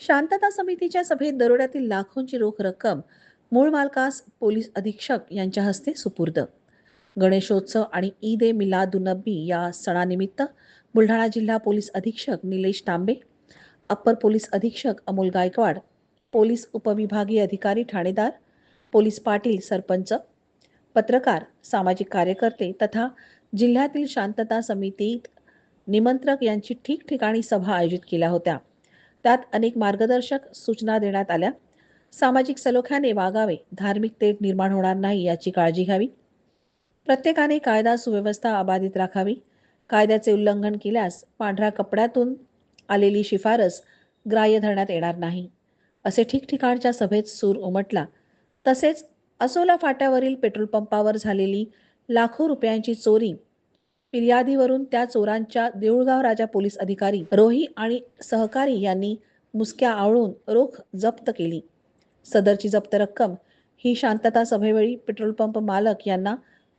शांतता समितीच्या सभेत दरोड्यातील लाखोंची रोख रक्कम मूळ मालकास पोलीस अधीक्षक यांच्या हस्ते सुपूर्द. गणेशोत्सव आणि ईद ए मिलादुनबी या सणानिमित्त बुलढाणा जिल्हा पोलीस अधीक्षक निलेश तांबे अप्पर पोलीस अधीक्षक अमोल गायकवाड पोलीस उपविभागीय अधिकारी ठाणेदार पोलीस पाटील सरपंच पत्रकार सामाजिक कार्यकर्ते तथा जिल्ह्यातील शांतता समितीत निमंत्रक यांची ठिकठिकाणी सभा आयोजित केल्या होत्या. त्यात अनेक मार्गदर्शक सूचना देण्यात आल्या. सामाजिक सलोख्याने वागावे धार्मिक तेढ निर्माण होणार नाही याची काळजी घ्यावी. प्रत्येकाने कायदा सुव्यवस्था अबाधित राखावी. कायद्याचे उल्लंघन केल्यास पांढऱ्या कपड्यातून आलेली शिफारस ग्राह्य धरण्यात येणार नाही. असे ठिकठिकाणच्या सभेत सूर उमटला. तसेच असोला फाट्यावरील पेट्रोल पंपावर झालेली लाखो रुपयांची चोरी फिर्यादीवरून त्या चोरांच्या देऊळगाव राजा पोलीस अधिकारी रोही आणि सहकारी यांनी मुसक्या आवळून रोख जप्त केली. सदरची जप्त रक्कम ही शांतता सभेवेळी पेट्रोल पंप मालक यांना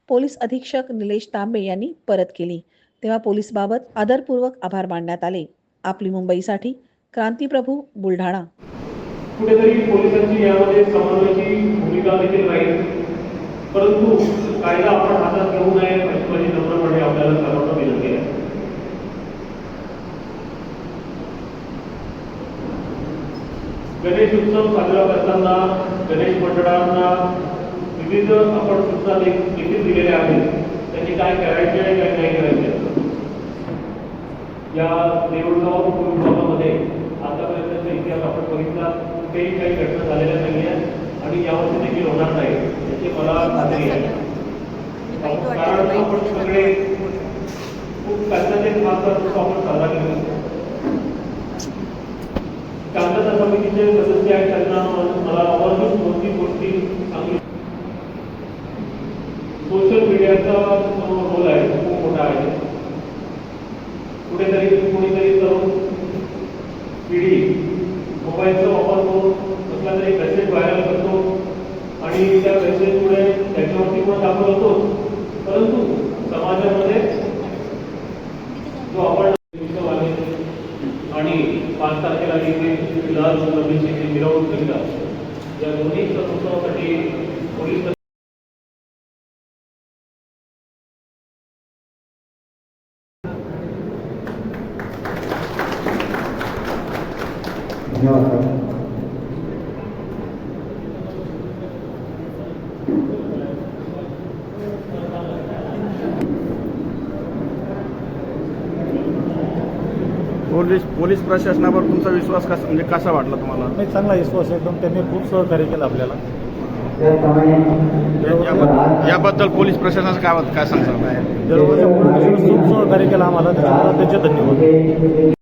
पोलीस अधीक्षक निलेश तांबे यांनी परत केली. तेव्हा पोलीस बाबत आदरपूर्वक आभार मानण्यात आले. आपली मुंबईसाठी क्रांतीप्रभू बुलढाणा. कुठेतरी पोलिसांची यामध्ये समन्वयाची भूमिका देखील राहील. परंतु कायदा आपण हातात घेऊ नये अशी माझी नम्रपणे आपल्याला सर्वांना विनंती आहे. गणेश उत्सव साजरा करताना गणेश मंडळांना विविध आपण सुद्धा देखील आहेत. त्यांनी काय करायचे आहे काय नाही करायचे? या देऊळगाव उपविभागामध्ये आतापर्यंतचा इतिहास आपण बघितला. कुठेही काही घटना झालेल्या नाही आहेत आणि यावर्षी देखील होणार नाही याची मला खात्री आहे. कारण आपण सगळे खूप कष्टाचे मात्र आपण साजरा केला शांतता समितीचे सदस्य आहेत त्यांना मला आवर्जून कोणती गोष्टी सांगली सोशल मीडियाचा रोल आहे खूप मोठा आहे. कुठेतरी कोणीतरी आणि त्या मेसेजमुळे त्याच्यावरती पण दाखवतो परंतु समाजामध्ये जो आपण उत्सव आहे आणि पाच तारखेला इथे लाल नदीची जी मिरवणूक करीता या दोन्ही उत्सवासाठी पोलीस धन्यवाद. पोलीस पोलीस प्रशासनावर तुमचा विश्वास कसा म्हणजे कसा वाटला तुम्हाला? नाही चांगला विश्वास आहे एकदम त्यांनी खूप सहकार्य केलं आपल्याला. या- याबद्दल- याबद्दल पोलीस प्रशासनाचं काय काय सांगता खूप सहकार्य केलं आम्हाला त्याच्यामुळे त्याचे धन्यवाद.